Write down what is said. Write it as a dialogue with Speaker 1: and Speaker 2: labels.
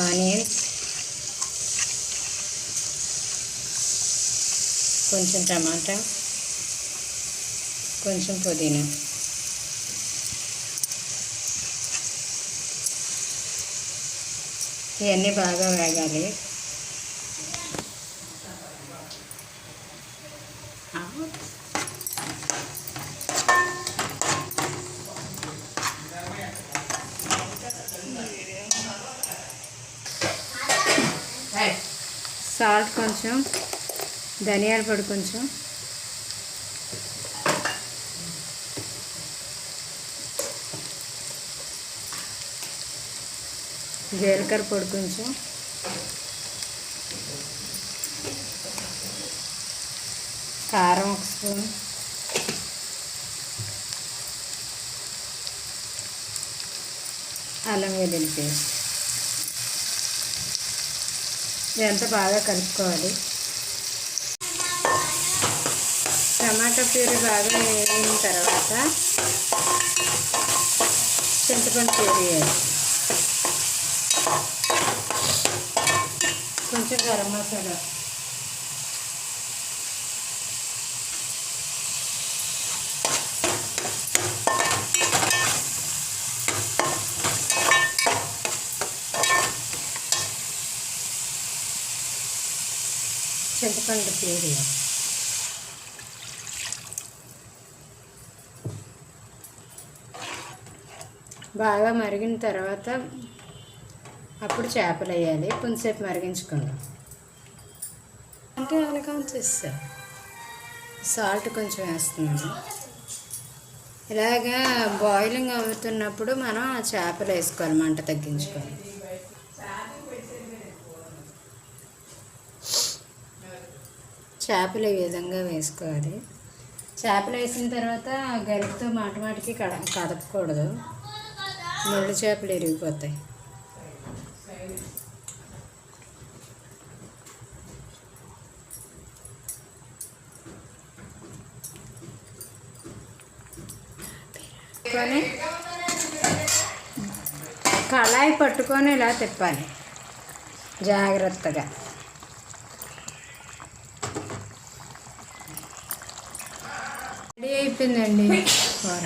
Speaker 1: Onions కొంచెం టమాటా కొంచెం పుదీనా. ఇవన్నీ బాగా వేగాలి. సాల్ట్ కొంచెం ధనియాల పొడి కొంచెం. జీలకర్ర పొడి కొంచెం. కారం ఒక స్పూన్. అల్లం వెల్లుల్లి పేస్ట్. ఇదంతా బాగా కలుపుకోవాలి. టమాటా ప్యూరీ బాగా వేగిన తర్వాత చింతపండు ప్యూరీ వేయాలి. కొంచెం గరం మసాలా. చింతపండు పేరు బాగా మరిగిన తర్వాత అప్పుడు చేపలు వేయాలి. కొంతసేపు మరిగించుకుందాం అంటే అనకాంత ఇస్తా సాల్ట్ కొంచెం వేస్తున్నాను. ఇలాగా బాయిలింగ్ అవుతున్నప్పుడు మనం ఆ చేపలు వేసుకోవాలి మంట తగ్గించుకోవాలి. చేపలు ఈ విధంగా వేసుకోవాలి? చేపలు వేసిన తర్వాత గరిటతో మాట మాటికి కడ కదపకూడదు. ముళ్ళు చేపలు ఇరిగిపోతాయి. పట్టుకొని కళాయి పట్టుకొని ఇలా తిప్పాలి. జాగ్రత్తగా. అయిపోయిందండి. కూర